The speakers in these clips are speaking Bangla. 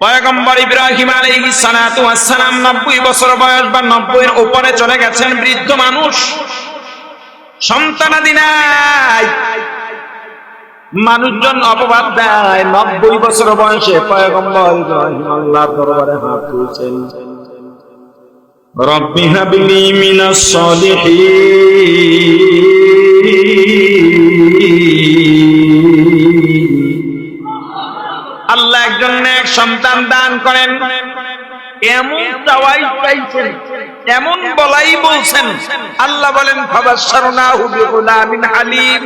পয়গম্বর ইব্রাহিম আলাইহিস সালাতু সালাম 90 বছর বয়স বা 90 এর উপরে চলে গেছেন বৃদ্ধ মানুষ। সন্তানাদি নাই। মানুষজন অপবাদ দেয়, নব্বই বছর বয়সে পয়গম্বর ইব্রাহিম আল্লাহর দরবারে হাত তুলছেন। রব্বি হাবলি মিনাস সলিহিন। সন্তান দান করেন। এমন চাওয়াই চাইছেন এমন বলাই বলছেন। আল্লাহ বলেন, ফাবাশশারনাহু বিগুলামিন হালিম।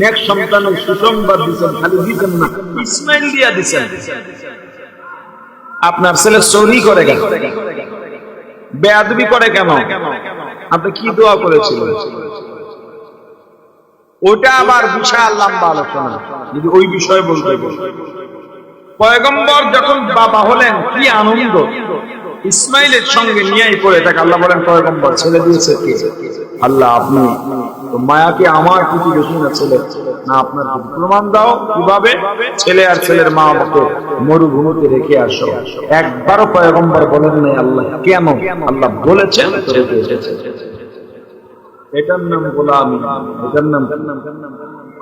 নেক সন্তানের সুসংবাদ দিছেন, খালি দিছেন না, ইসমাইল দিয়া দিছেন। আপনার ছেলে চুরি করে কেন? বেয়াদবি করে কেন? আপনি কি দোয়া করেছিলেন? ওটা আবার বিশাল লম্বা আলোচনা। যদি ওই বিষয়ে বলতে পয়গম্বর যখন বাবা হলেন, কি আনন্দ। ইসমাইলের সঙ্গে নিয়েই পড়ে তাকে আল্লাহ বলেন, পয়গম্বর ছেলে দিয়েছে কে? আল্লাহ, আপনি মায়াকে আমার প্রতি বেশি না ছেলে না আপনার প্রমাণ দাও। কীভাবে? ছেলে আর ছেলের মা আমাকে মরুভূমিতে রেখে আসো। একবারও পয়গম্বর বলেন নাই, আল্লাহ, কেন? আল্লাহ বলেছেন। এটার নাম গোলামি। এটার নাম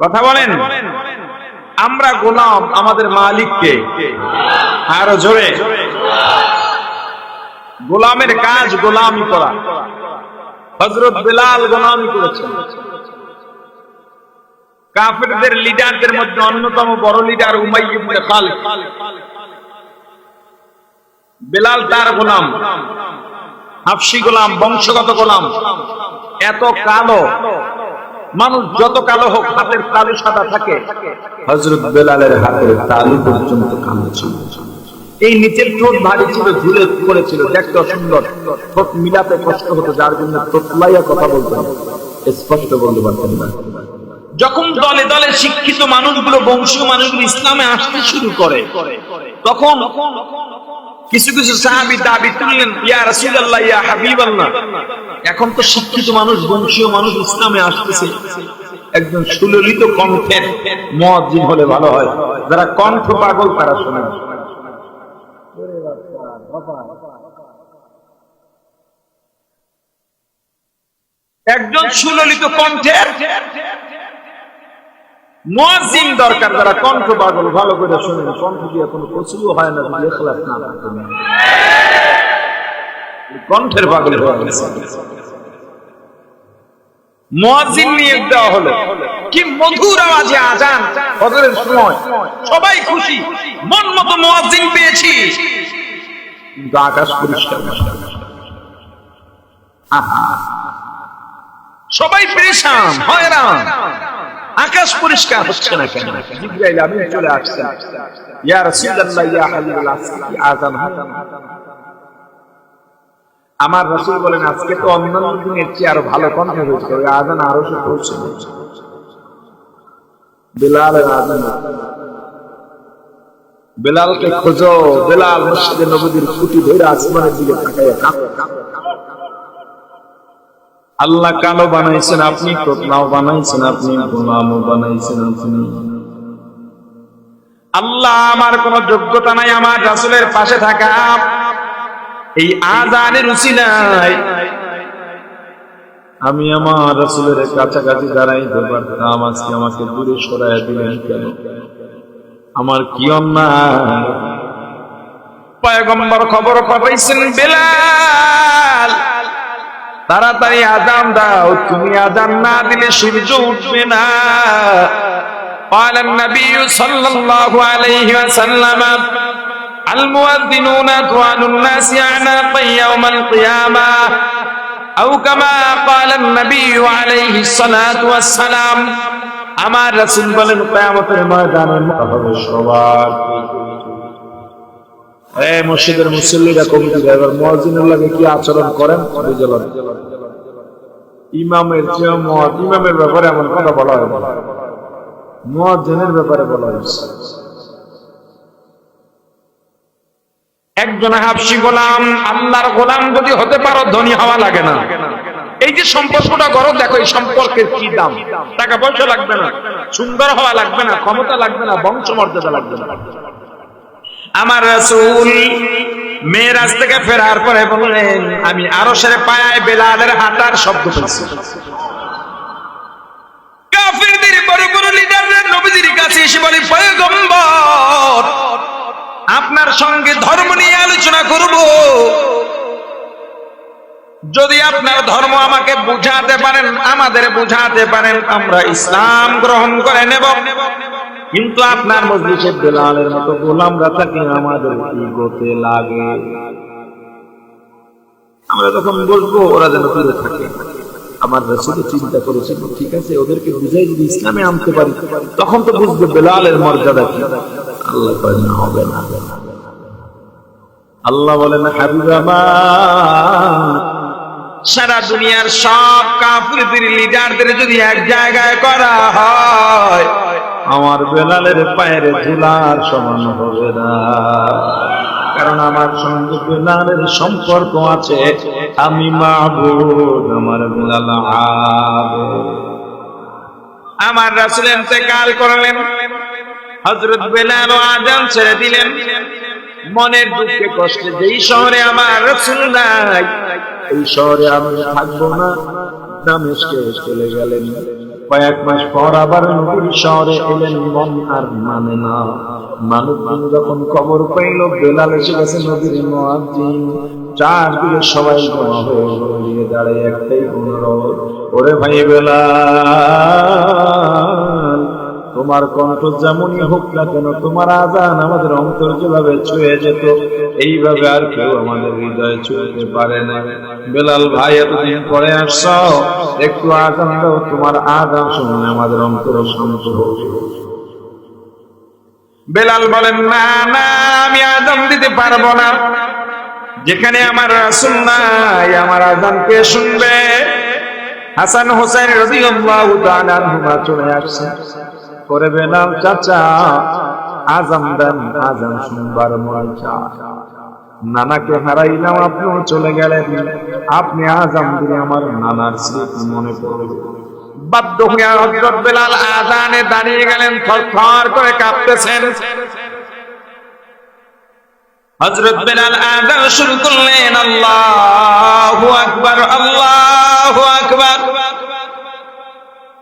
কথা বলেন। আমরা গোলাম আমাদের মালিককে। আরও জোরে। গোলামের কাজ গোলামি করা। হজরত বেলাল গোলামি করেছেন। কাফেরদের লিডারদের মধ্যে অন্যতম বড় লিডার উমাই ইবনে বেলাল তার গোলাম। হাফসি গোলাম, বংশগত গোলাম। এত কালো। মানুষ যত কালো হোক হাতের তালু সাদা থাকে। হজরত বেলালের হাতের তালু পর্যন্ত কালো ছিল। এই নিচের ঠোঁট ভারী ছিল ঝুলে পড়েছিল দেখতে অসুন্দর ঠোঁট মিলাতে কষ্ট হতো যার জন্য তোতলাইয়া কথা বলতেন। স্পষ্ট বলতে পারতেন না। যখন দলে দলে শিক্ষিত মানুষগুলো বংশীয় মানুষগুলো ইসলামে আসতে শুরু করে তখন কিছু কিছু সাহাবি দাবি তুললেন, ইয়া রাসূলুল্লাহ, ইয়া হাবিবাল্লাহ। এখন তো শিক্ষিত মানুষ, বংশীয় মানুষ ইসলামে আসতেছে। একজন সুললিত কণ্ঠের মুয়াজ্জিন হলে ভালো হয়। যারা কণ্ঠ পাগল, তারা শোনে একজন সুললিত কণ্ঠের মুয়াজ্জিন দরকার, যারা কণ্ঠ ভালো করে শুনেন। কণ্ঠ দিয়ে কোনো হয় না যদি ইখলাস না কণ্ঠের পাগল হয়ে মুয়াজ্জিন নিয়োগ দেওয়া হলো। কি মধুর আওয়াজে আজান। ফজরের সময়। সবাই খুশি। মন মতো মুয়াজ্জিন পেয়েছি। কিন্তু আকাশ পরিষ্কার। আহা। সবাই পেরেশান, হয়রান। আকাশ পরিষ্কার হচ্ছে না কেন? জিব্রাইল আমি চলে আসছে। ইয়া রাসূলুল্লাহ, ইয়া হাবিবাল্লাহ আযান আমার রাসূল বলেন, আজকে তো অন্যান্য দিনের চেয়ে আরও ভালো কণ্ঠে হয়েছে ওই আযান আরও সে পৌঁছে বেলালের আযান। খোঁজো, বেলাল মসজিদে নবীর খুঁটি ধরে আসমানের দিকে তাকায় কাঁপে। আল্লাহ কালো বানাইছেন আপনি তোতলাও বানাইছেন আপনি গোলামও বানাইছেন আপনি। আল্লাহ আমার কোন যোগ্যতা নাই, আমার রাসুলের পাশে থাকা। এই আজানের উসিলায় আমি আমার রাসুলের কাছাকাছি দাঁড়াইতে পারতাম আজকে আমাকে দূরে সরাই দিলেন কেন? আমার কি অন্যায়? পয়গম্বর খবর পাঠাইছেন বেলাল। তাড়াতাড়ি আজান দাও তুমি আজান না দিলে সূর্য উঠবে না قال النبي صلى الله عليه وسلم المؤذنون طوال الناس أعناقا يوم القيامة أو كما قال النبي عليه الصلاة والسلام আমার রাসূল বলেন কিয়ামতের ময়দানে হবে সবার মসজিদের মুসল্লিরা কমিটি মুয়াজ্জিনের লাগে কি আচরণ করেন? ইমামের ইমামের ব্যাপারে এমন কথা বলা হয় না। মুয়াজ্জিনের ব্যাপারে বলা হয়েছে। একজন হাফসি গোলাম, আল্লাহর গোলাম যদি হতে পারো, ধনী হওয়া লাগে না। এই যে সম্পর্কটা করো, দেখো এই সম্পর্কের কি দাম। টাকা পয়সা লাগবে না, সুন্দর হওয়া লাগবে না, ক্ষমতা লাগবে না বংশ মর্যাদা লাগবে না। আমার রাসূল মেয়েরাজ থেকে ফেরার পরে বললেন, আমি আরও সেরে পায়ায় বেলালের হাঁটার শব্দ পেয়েছি আপনার সঙ্গে ধর্ম নিয়ে আলোচনা করব। যদি আপনার ধর্ম আমাকে বুঝাতে পারেন, আমাদের বুঝাতে পারেন, আমরা ইসলাম গ্রহণ করে নেব। কিন্তু আপনার মজলিসে বেলালের মতো গোলামরা থাকি আমাদের কি গতে লাগে? আমরা তখন বলব ওরা যেন দূরে থাকে। আমার রসুল চিন্তা করেছিল ঠিক আছে ওদেরকে বুঝাই যদি ইসলামে আনতে পারি তখন তো বুঝবে বেলালের মর্যাদা কি। আল্লাহ কয় না হবে না আল্লাহ বলেন হাবিব সারা দুনিয়ার সব কাফিরদের লিডারদের যদি এক জায়গায় করা হয় আমার বেলালের পায়ের ধুলার সমান হবে না। কারণ আমার সঙ্গে বেলালের সম্পর্ক আছে। আমি মাহবুব, আমার বেলাল। আমার রাসুল ইন্তেকাল করলেন। হজরত বেলাল আজান ছেড়ে দিলেন। মনের দুঃখে কষ্টে যেই শহরে আমার রসুল নাই, এই শহরে আমি থাকব না। দামেশকে চলে গেলেন। কয়েক মাস পর আবার নতুন শহরে এলেন মন আর মানে না। মানুষ যখন কবর পাইল, বেলাল এসে গেছে নদীর চার চারদিকে সবাই জমা হয়ে দাঁড়িয়ে একটাই অনুরোধ, ওরে ভাই বেলাল তোমার কণ্ঠ যেমনই হোক না কেন, তোমার আজান আমাদের অন্তর যেভাবে ছুঁয়ে যেত, এইভাবে আর কেউ আমাদের হৃদয়ে ছুঁতে পারে না বেলাল ভাই, এতদিন পরে আসছ, একটু আজান দাও, তোমার আজান শুনে আমাদের অন্তর শান্ত হোক বেলাল বলেন, না না, আমি আজান দিতে পারব না। যেখানে আমার রাসুল নাই, আমার আজান কে শুনবে? হাসান হোসেন রাদিয়াল্লাহু তাআলা আনহুমা চলে আসছে। করে বেলাল চাচা। আজান দেন, আজান শুনবার মন নানাকে হারাইলাম আপনিও চলে গেলেন। আপনি আজান দিলে আমার নানার স্মৃতি মনে পড়বে। বাধ্য হয়ে হযরত বেলাল আজানে দাঁড়িয়ে গেলেন, থরথর করে কাঁপতেছেন। বেলাল আজান শুরু করলেন, আল্লাহু আকবার আল্লাহু আকবার।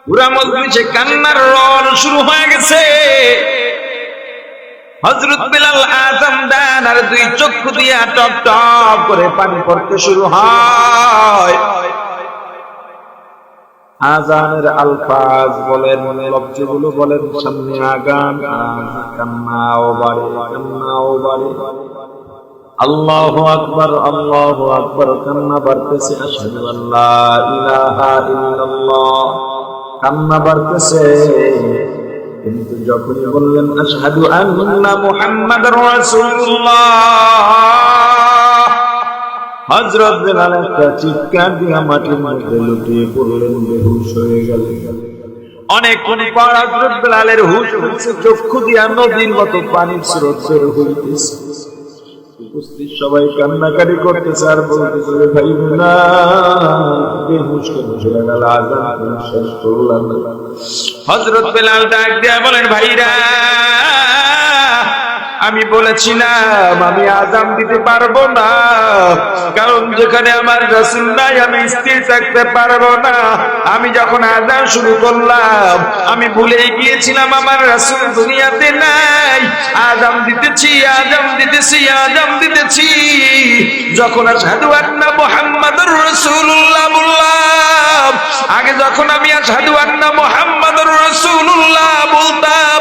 পুরা মজলিসে কান্নার রোল শুরু হয়ে গেছে। হযরত বিলাল আজম দান আর দুই চক্ষু দিয়া টপ টপ করে পানি পড়তে শুরু হয়। আজানের আলফাজ বলেন লব্জগুলো বলেন, সামনে আগান কান্নাও বাড়ে কান্নাও বাড়ে। আল্লাহু আকবার আল্লাহু আকবার, কান্না বাড়তেছে, আশহাদু আল্লাহ ইলাহা ইল্লাল্লাহ। কান্না বাড়তেছে। কিন্তু যখনই বললেন, আশহাদু আন্না মুহাম্মাদুর রাসূলুল্লাহ, হযরত একটা চিৎকার দিয়া মাটির মধ্যে লুটিয়ে পড়লেন, বেহুশ হয়ে গেলেন। অনেকক্ষণ পর হযরত হুশ হচ্ছে, চক্ষু দিয়া নদীর মতো পানির স্রোত বের হইতেছে। উপস্থিত সবাই কান্নাকাটি করতেছে আর বলতেছে "রে ভাই, না, বেহুশ কেন? চলে গেল আজান শেষ করলাম হজরত বেলাল ডাক দিয়া বলেন, ভাইরা আমি বলেছিলাম, আমি আজাম দিতে পারব না। কারণ যেখানে আমার রসুল নাই, আমি স্থির থাকতে পারব না। আমি যখন আজান শুরু করলাম, আমি ভুলে গিয়েছিলাম আমার রসুল দুনিয়াতে নাই। আজাম দিতেছি আজাম দিতেছি আজাম দিতেছি। যখন আসাদু আন্না মোহাম্মদুর রসুল্লাহ বললাম, আগে যখন আমি আসাদু আন্না মোহাম্মদুর রসুল্লাহ বলতাম,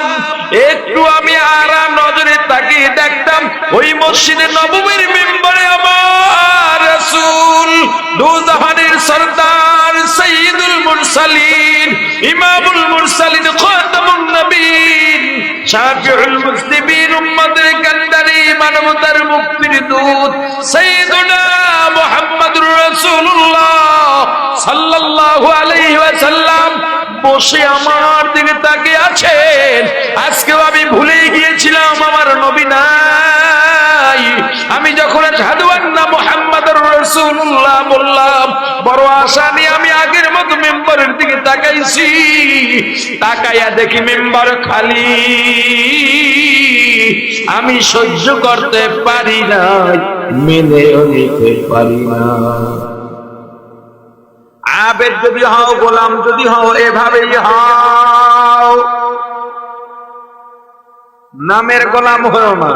একটু আমি আরাম নজরে তাকিয়ে দেখতাম ওই মসজিদে নবমীর মেম্বারে আমার রাসূল দুজাহানের সরদার সাইয়্যিদুল মুরসালিন, ইমামুল মুরসালিন, খাতামুন নবীন। শাফিউল মুসলিমিন উম্মতের কান্দারি মানবতার মুক্তির দূত সাইয়্যিদুনা মুহাম্মদুর বসে আমার দিকে তাকে আছেন। আজকেও আমি ভুলে গিয়েছিলাম আমার নবী নাই। আমি যখন আশহাদু আন্না মুহাম্মাদুর রাসূলুল্লাহ বললাম, বড় আশা নিয়ে আমি আগের মতো মেম্বারের দিকে তাকাইছি। তাকাইয়া দেখি মেম্বার খালি। আমি সহ্য করতে পারি না মেনেও নিতে পারি না আবেদ যদি হও, গোলাম যদি হও, এভাবেই হও। নামের গোলাম হও না।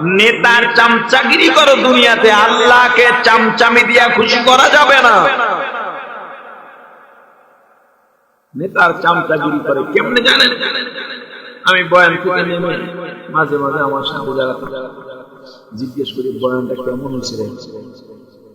নেতার চামচাগিরি করো দুনিয়াতে, আল্লাহকে চামচামি দিয়া খুশি করা যাবে না। নেতার চামচাগিরি করে, কেমনে জানেন? আমি বয়ান থেকে নেমে মাঝে মাঝে আমার সাথে জিজ্ঞেস করি, বয়ানটা কেমন হয়েছে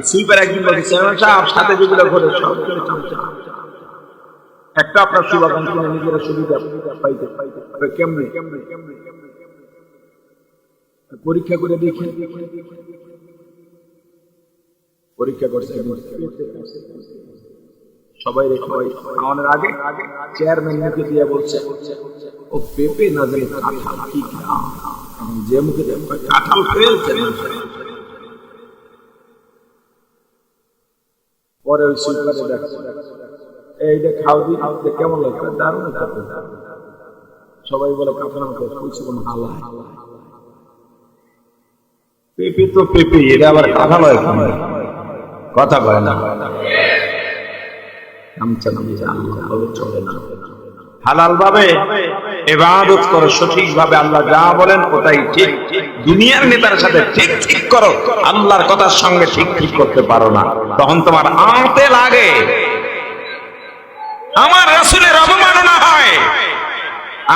বলছে, চেয়ারম্যান সাহেব, সাথে যেগুলো ঘটে সব একটা আপনার শুভাকাঙ্ক্ষী নিজেরা সুবিধা পাইতে পাইতে কেমনে? পরীক্ষা করে দেখেন পরীক্ষা করছে সবাই সবাই খাওয়ানোর আগে চেয়ারম্যান মুখে দিয়ে বলছে, ও পেঁপে না কাঁঠাল কি যে মুখে কাঁঠাল ফেলছে পরে ওই সুইপারে দেখছে এইটা খাও দি আমাদের কেমন লাগছে? দারুণ লাগছে। সবাই বলে কাপড় হালা পেঁপে তো পেঁপে, এটা আবার কথা হয় কথা কয় না। আল্লাহ চলে না। হালাল ভাবে এবাদত করো সঠিক ভাবে আল্লাহ যা বলেন ওটাই ঠিক। দুনিয়ার নেতার সাথে ঠিক ঠিক করো, আল্লাহর কথার সঙ্গে ঠিক ঠিক করতে পারো না। তখন তোমার আঁতে লাগে। আমার রাসুলের অবমাননা হয়।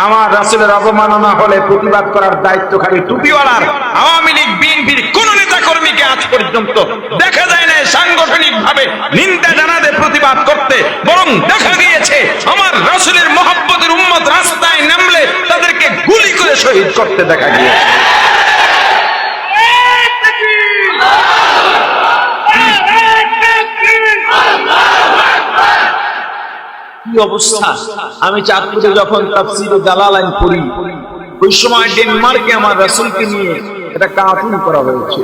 আমার রাসুলের অবমাননা হলে প্রতিবাদ করার দায়িত্ব খালি টুপিওয়ালার আওয়ামী লীগ, বিএনপির কোন নেতা কর্মীকে আজ পর্যন্ত দেখা যায় সাংগঠনিক ভাবে নিন্দা জানাতে প্রতিবাদ করতে বরং দেখা গিয়েছে, আমার রাসুলের মহব্বতের উম্মত রাস্তায় নামলে তাদেরকে গুলি করে শহীদ করতে দেখা গিয়েছে। আমি চাঁদপুরে যখন পড়ি, ওই সময় ডেনমার্কে আমার রাসূলকে নিয়ে এটা কার্টুন করা হয়েছে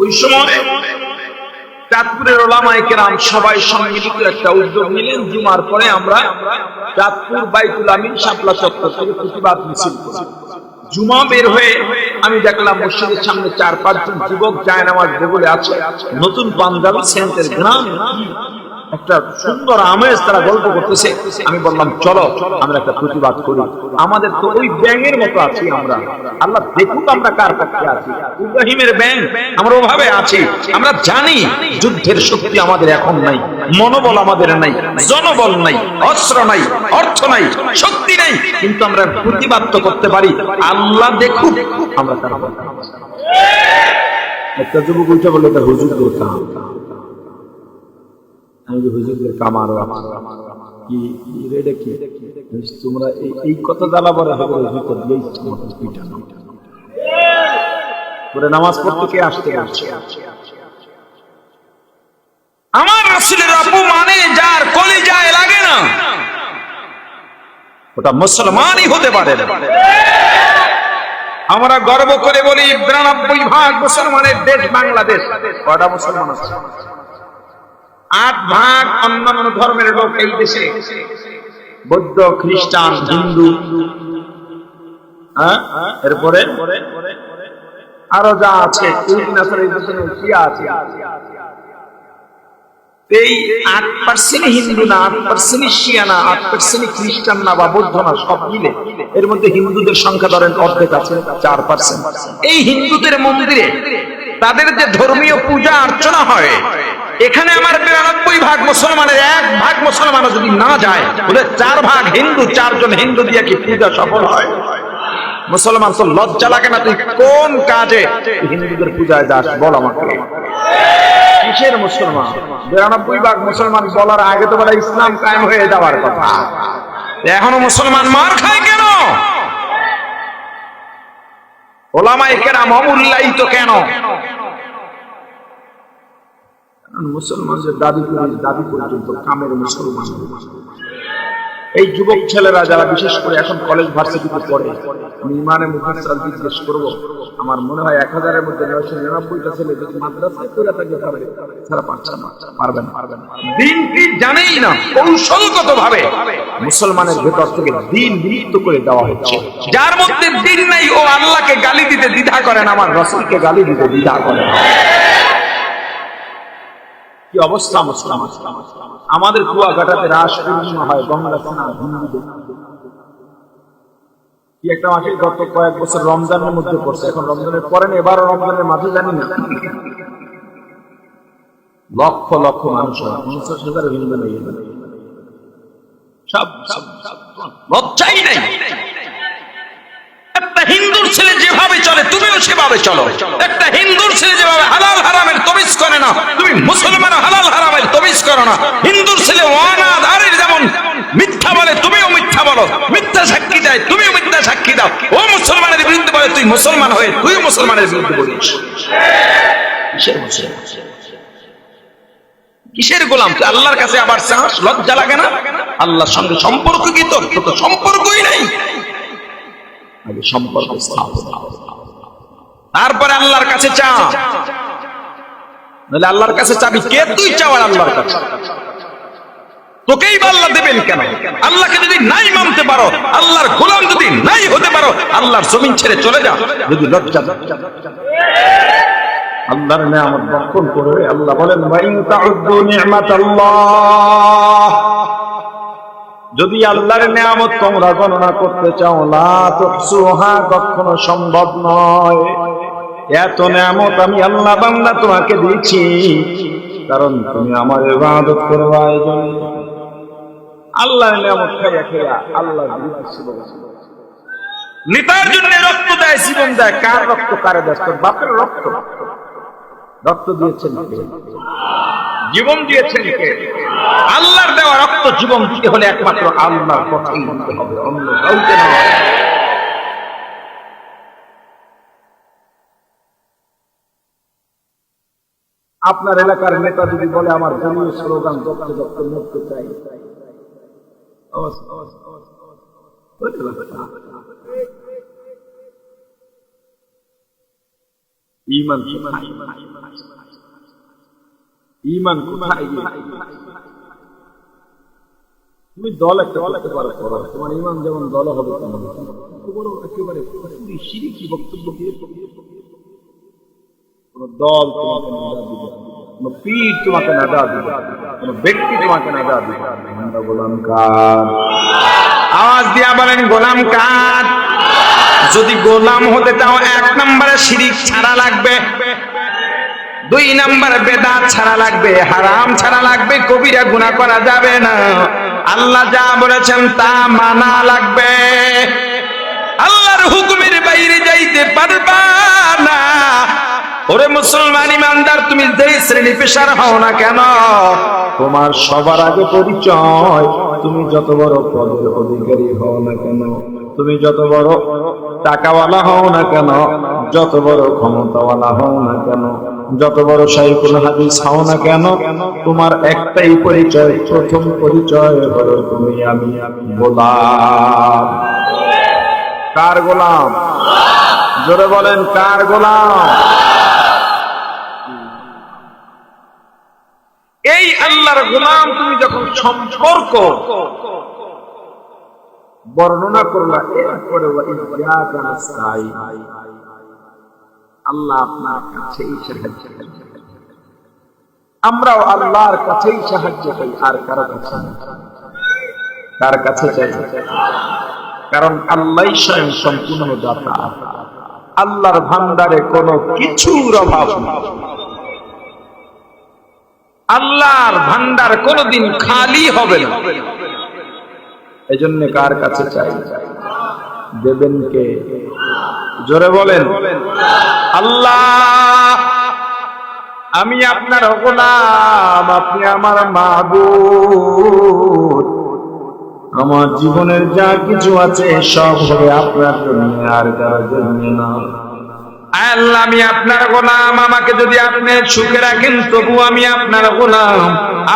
ওই সময় চাঁদপুরের ওলামায়ে কেরাম সবাই সম্মিলিত একটা উদ্যোগ নিলেন। জুমার পরে আমরা চাঁদপুর বাইকুল আমিন শাপলা চত্বর থেকে প্রতিবাদ মিছিল জুমা বের হয়ে আমি দেখলাম মসজিদের সামনে চার পাঁচজন যুবক যায় নামাজ বলে আছে। নতুন পাঞ্জাবি সেন্টের গ্রাম। একটা সুন্দর আমেজ তারা গল্প করতেছে। আমি বললাম, চলো, আমরা একটা প্রতিবাদ করি। আমাদের তো ওই ব্যাঙের মতো আছি আমরা। আল্লাহ দেখুক আমরা কার পক্ষে আছি। ইব্রাহিমের ব্যাং আমরা ওভাবে আছি। আমরা জানি যুদ্ধের শক্তি আমাদের এখন নাই, মনোবল আমাদের নাই, জনবল নাই, অস্ত্র নাই, অর্থ নাই, শক্তি নাই। কিন্তু আমরা প্রতিবাদ তো করতে পারি। আল্লাহ দেখুক আমরা তার পক্ষে আছি। একটা যুবক উঠে বলল তার হুজুর করতাম আমার অপমানে যার লাগে না। ওটা মুসলমানই হতে পারে। আমরা গর্ব করে বলি, বিরানব্বই ভাগ মুসলমানের দেশ বাংলাদেশ। কয়টা মুসলমান আছে? আট ভাগ অন্যান্য ধর্মের লোক এই দেশে। বৌদ্ধ, খ্রিস্টান, হিন্দু। হ্যাঁ? এরপরে? আরও যা আছে এই আট পার্সেন্ট হিন্দু না, আট পার্সেন্ট শিয়া না, আট পার্সেন্ট খ্রিস্টান না বা বৌদ্ধ না, সব মিলে। এর মধ্যে হিন্দুদের সংখ্যা ধরেন অর্ধেক আছে, চার পার্সেন্ট এই হিন্দুদের মন্দিরে তাদের যে ধর্মীয় পূজা অর্চনা হয়, এখানে আমার বিরানব্বই ভাগ মুসলমানের এক ভাগ মুসলমান যদি না যায় ওদের চার ভাগ হিন্দু, চারজন হিন্দু দিয়ে কি পূজা সফল হয়? মুসলমান তো লজ্জা লাগে না, তুই কোন কাজে হিন্দুদের পূজায় যাস, বল আমাকে। কিসের মুসলমান? বিরানব্বই ভাগ মুসলমান বলার আগে তো বলে ইসলাম কায়েম হয়ে যাওয়ার কথা। এখনও মুসলমান মার খায় মুসলমানদের দাবি দাবি পর্যন্ত কামের মুসলমান। এই যুবক ছেলেরা যারা বিশেষ করে এখন কলেজ ভার্সিটিতে পড়ে, আমি ইমানে মুফাসসাল জিজ্ঞেস করব, আমার মনে হয় এক হাজারের মধ্যে নয়শো নিরানব্বইটা ছেলে যদি মাদ্রাসায় পড়ে থাকে পারবে তারা পারছে না, পারবে না। পারবে না দিন কি জানেই না কৌশলগত ভাবে মুসলমানের ভেতর থেকে দিন বিলুপ্ত করে দেওয়া হচ্ছে। যার মধ্যে দিন নেই, ও আল্লাহকে গালি দিতে দ্বিধা করেন আমার রসুলকে গালি দিতে দ্বিধা করেন কি অবস্থা মুসলাম আমাদের কুয়াকাটাতে রাস পূর্ণিমা হয় গঙ্গা স্নান হিন্দুদের। কি একটা মাসে গত কয়েক বছর রমজানের মধ্যে পড়ছে, এখন রমজানের পরে না, এবারও রমজানের মাঝে জানি না। লক্ষ লক্ষ মানুষ পঞ্চাশ হাজার হিন্দু নেই। সব লজ্জাই নেই। হিন্দুর ছেলে যেভাবে চলে, তুমিও সেভাবে চলো। একটা হিন্দুর ছেলে যেভাবে হালাল হারামের তমিজ করে না, তুমি মুসলমান হালাল হারামের তমিজ করো না। হিন্দুর ছেলে ওয়ানাদারের যেমন মিথ্যা বলে, তুমিও মিথ্যা বলো। মিথ্যা সাক্ষী দেয়, তুমিও মিথ্যা সাক্ষী দাও। ও মুসলমানের বিরুদ্ধে বলে, তুই মুসলমান হয়ে তুই মুসলমানের বিরুদ্ধে বলিস। কিসের মুসলমান? কিসের গোলাম? আল্লাহর কাছে আবার লজ্জা লাগে না? আল্লাহর সঙ্গে সম্পর্ক কি তোর তো সম্পর্কই নাই। সম্পর্ক স্থাপন তারপরে আল্লাহর কাছে চা। নাহলে আল্লাহর কাছে চাবি কে তুই চাওয়ার আল্লাহর কাছে? তোকেই বা আল্লাহ দেবেন কেন? আল্লাহকে যদি নাই মানতে পারো, আল্লাহর গোলাম যদি নাই হতে পারো, আল্লাহর জমিন ছেড়ে চলে যাও। যদি লজ্জা আল্লাহর নিয়ামত বক্ষণ করে আল্লাহ বলেন, ওয়াইন তাউদ্দু নি'মাতাল্লাহ যদি আল্লাহর নিয়ামত তোমরা গণনা করতে চাও না তুহসুহা কখনো সম্ভব নয়। এত নিয়ামত আমি আল্লাহ বান্দা তোমাকে দিয়েছি, কারণ তুমি আমার ইবাদত করবা এই জন্য আল্লাহর নিয়ামত খাইয়া খাইয়া আল্লাহ নেতার জন্য রক্ত দেয়, জীবন দেয়। কার রক্ত? কারে দেয়? তোর বাপের রক্ত। রক্ত দিয়েছেন জীবন দিয়েছেন কে আল্লাহর দেওয়া রক্ত জীবন দিতে হলে একমাত্র আল্লাহর কথাই হবে, অন্য কাউকে আপনার এলাকার নেতা যদি বলে, আমার দলীয় স্লোগান দপ্তর দপ্তর মরতে চাই। ইমান ইমান কোথায়? তুমি দল একটা করতে পারো করো তোমার যেমন দল হবে তেমন। একেবারে বক্তব্য দিয়ে কোন দল তোমাকে পীর তোমাকে দিবে ব্যক্তি তোমাকে দিবে। আমরা গোলাম কার। আওয়াজ দিয়া বলেন, গোলাম কার। যদি গোলাম হতে চাও, এক নম্বরে শিরিক ছাড়া লাগবে, দুই নম্বরে বেদাত ছাড়া লাগবে, হারাম ছাড়া লাগবে, কবিরা গুনাহ করা যাবে না। আল্লাহ যা বলেছেন তা মানা লাগবে। আল্লাহর হুকুমের বাইরে যাইতে পারবা না। ওরে মুসলমান ইমানদার, তুমি যেই শ্রেণি পেশার হও না কেন? তোমার সবার আগে পরিচয়। তুমি যত বড় পদের অধিকারী হও না কেন? তুমি যত বড় টাকাওয়ালা হও না কেন? যত বড় ক্ষমতাওয়ালা হও না কেন? যত বড় সাইকুল হাদিস হও না কেন, তোমার একটাই পরিচয়, প্রথম পরিচয় হলো তুমি আমি, গোলাম। কার গোলাম? জোরে বলেন, কার গোলাম? এই আল্লাহর গোলাম তুমি যখন সম্পর্ক বর্ণনা করলা, এরপরে। আল্লাহ আপনার কাছেই সাহায্য আমরাও আল্লাহর কাছেই সাহায্য চাই আর কারও কাছে। কার কাছে চাই কারণ আল্লাহ স্বয়ং সম্পূর্ণ দাতা। আল্লাহর ভান্ডারে কোনো কিছুর অভাব আল্লাহর ভান্ডার কোনোদিন খালি হবে না। এই জন্য কার কাছে চাই দেবেন কে জোরে বলেন। আল্লাহ, আমি আপনার গোলাম, আপনি আমার মাহবুব আমার জীবনের যা কিছু আছে সব হবে আপনার জন্য, আর কারোর জন্য না। আল্লাহ, আমি আপনার গোলাম, আমাকে যদি আপনি সুখে রাখেন তবু আমি আপনার গোলাম।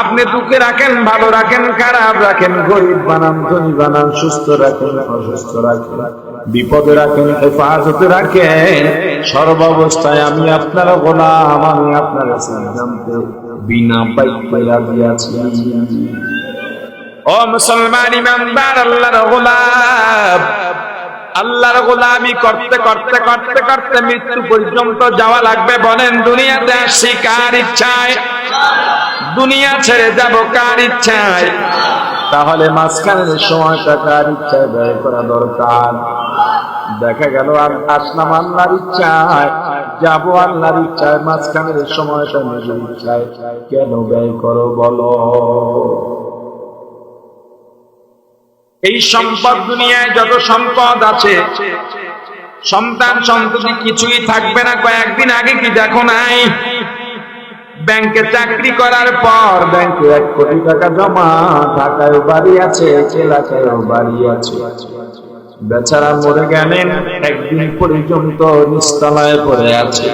আপনি দুঃখে রাখেন, ভালো রাখেন, খারাপ রাখেন, গরিব বানান, ধনী বানান, সুস্থ রাখেন, অসুস্থ রাখেন। বিপদে রাখেন হেফাজতে রাখেন। সর্বাবস্থায় আমি আপনার গোলাম, আমি আপনার বিনা রাজি আছি। ও মুসলমান ইমানদার, আল্লাহর গোলাম। আল্লাহর গোলামি করতে করতে করতে করতে মৃত্যু পর্যন্ত যাওয়া লাগবে। বলেন, দুনিয়াতে আসছি কার ইচ্ছায়? দুনিয়া ছেড়ে যাব কার ইচ্ছায়? তাহলে মাঝখানের সময়টা কার ইচ্ছায় ব্যয় করা দরকার। দেখা গেল, আর আসলাম আল্লাহর ইচ্ছায়, যাব আল্লাহর ইচ্ছায়, মাঝখানের সময়টা নিজের ইচ্ছায়। কেন ব্যয় করো বলো? এই সম্পদ দুনিয়ায় যত সম্পদ আছে সন্তান সন্ততি কিছুই থাকবে না। কয়েকদিন আগে কি দেখো নাই? ব্যাংকে চাকরি করার পর ব্যাংকে এক কোটি টাকা জমা ঢাকায় বাড়ি আছে এলাকায়ও বাড়ি আছে। বেচারা মরে গেলেন একদিন পর্যন্ত নিচতলায় পড়ে আছে।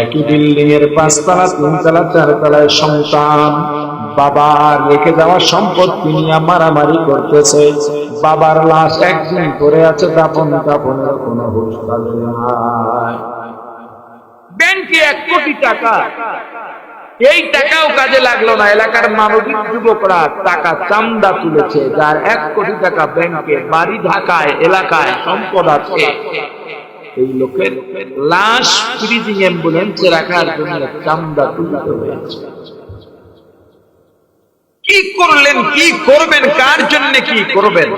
একই বিল্ডিং এর পাঁচতলা, তিনতলা, চারতলায় সন্তান। বাবার রেখে যাওয়া সম্পত্তি নিয়ে মারামারি করতেছে। বাবার লাশ একদিন পড়ে আছে দাপন কাপনের কোনো তাদের নাই। ব্যাংকে এক কোটি টাকা। এই টাকাও কাজে লাগল না। এলাকার মানবিক যুবকরা টাকা চান্দা তুলেছে, যার এক কোটি টাকা ব্যাংকে, বাড়ি ঢাকায়, এলাকায় সম্পদ আছে। এই লোকের লাশ ফ্রিজিং অ্যাম্বুলেন্সে রাখার জন্য চান্দা তুলতে হয়েছে। কি করলেন, কি করবেন, কার জন্য কি করবেন?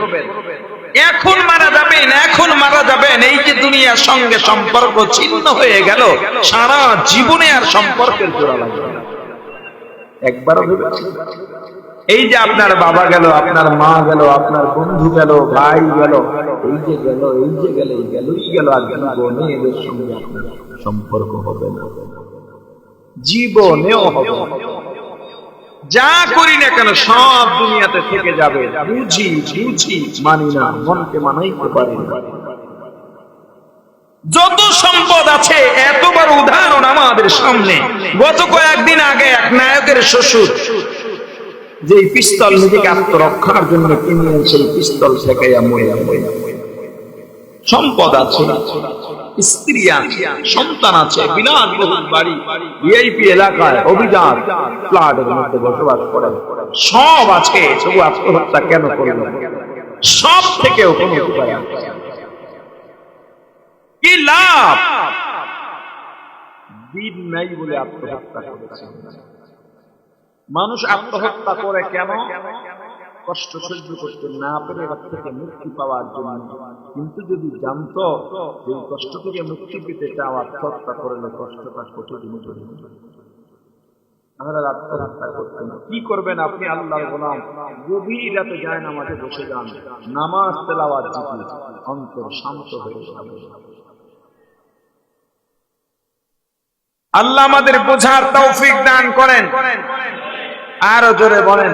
এখন মারা যাবেন, এখন মারা যাবেন। এই যে দুনিয়ার সঙ্গে সম্পর্ক ছিন্ন হয়ে গেল, সারা জীবনে আর সম্পর্কের জোড়া লাগবে একবারও ভেবেছেন এই যে আপনার বাবা গেল, আপনার মা গেল, আপনার বন্ধু গেল, ভাই গেল, এই যে গেল, এই যে গেল, এই গেলই গেল, আর জীবনে এদের সঙ্গে আপনার সম্পর্ক হবে না। জীবনেও হবে যা করি না কেন, সব দুনিয়াতে থেকে যাবে। বুঝি বুঝি, মানি না, মনকে মানাইতে পারি না। যত সম্পদ আছে এত বড় উদাহরণ আমাদের সামনে। গত কয়েকদিন আগে এক নায়কের শ্বশুর যে পিস্তল নিজেকে আত্মরক্ষার জন্য কিনলেন পিস্তল শেখাইয়া মরিয়া মরিয়া সম্পদ আছে, স্ত্রী আছে, সন্তান আছে বিরাট বহুল বাড়ি, ভিআইপি এলাকায় অভিজাত ফ্ল্যাটের মধ্যে বসবাস করেন। সব আছে, তবু আত্মহত্যা কেন করলেন সব থেকেও কোনো উপায় আছে। কি লাভ? দিন নাই বলে আত্মহত্যা করেছে। মানুষ আত্মহত্যা করে কেন? কষ্ট সহ্য করতে না পেরে এর থেকে মুক্তি পাওয়ার জন্য। কিন্তু যদি জানতো যে কষ্ট থেকে মুক্তি পেতে চাও, আত্মহত্যা করলে কষ্টটা কতদিন ধরে আর আত্মহত্যা করতেন না। কি করবেন আপনি আল্লাহর গোলাম? গভীর রাতে যায় নামাজে বসে যান। নামাজ তেলাওয়াত জিকির অন্তর শান্ত হয়ে যাবে। আল্লাহ আমাদের বোঝার তৌফিক দান করেন। আরও জোরে বলেন।